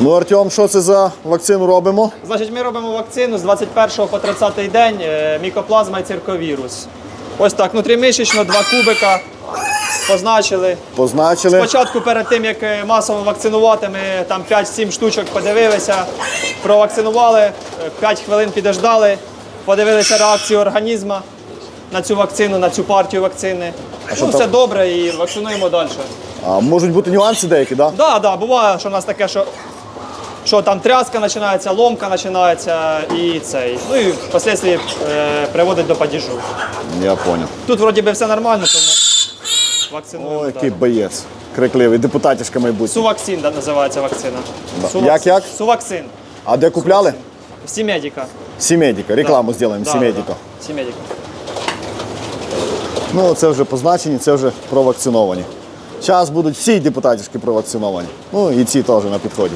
Ну, Артем, що це за вакцину робимо? Значить, ми робимо вакцину з 21 по 30 день е, мікоплазма і цирковірус. Ось так, внутрімишечно, два кубика позначили. Позначили. Спочатку перед тим, як е, масово вакцинувати, ми там 5-7 штучок подивилися, провакцинували, 5 хвилин підождали, подивилися реакцію організму на цю вакцину, на цю партію вакцини. Ну, все добре і вакцинуємо далі. А можуть бути нюанси деякі, так? Да? Так, да, да, буває, що у нас таке, що, що там тряска починається, ломка починається і цей. Ну і впоследствии е, приводить до падіжу. Я понял. Тут вроді би все нормально, тому вакцинуємо. О, який боєць. Крикливий, депутатівська майбутнє. Суваксин да, називається вакцина. Да. Як, як? Суваксин. А де купляли? Сімедіка. Сімедіка. Рекламу зробимо, Да, Сімедіка. да, да. Сімедіка. Ну, це вже позначені, це вже провакциновані. Зараз будуть всі депутатівські провакциновані. Ну і ці теж на підході.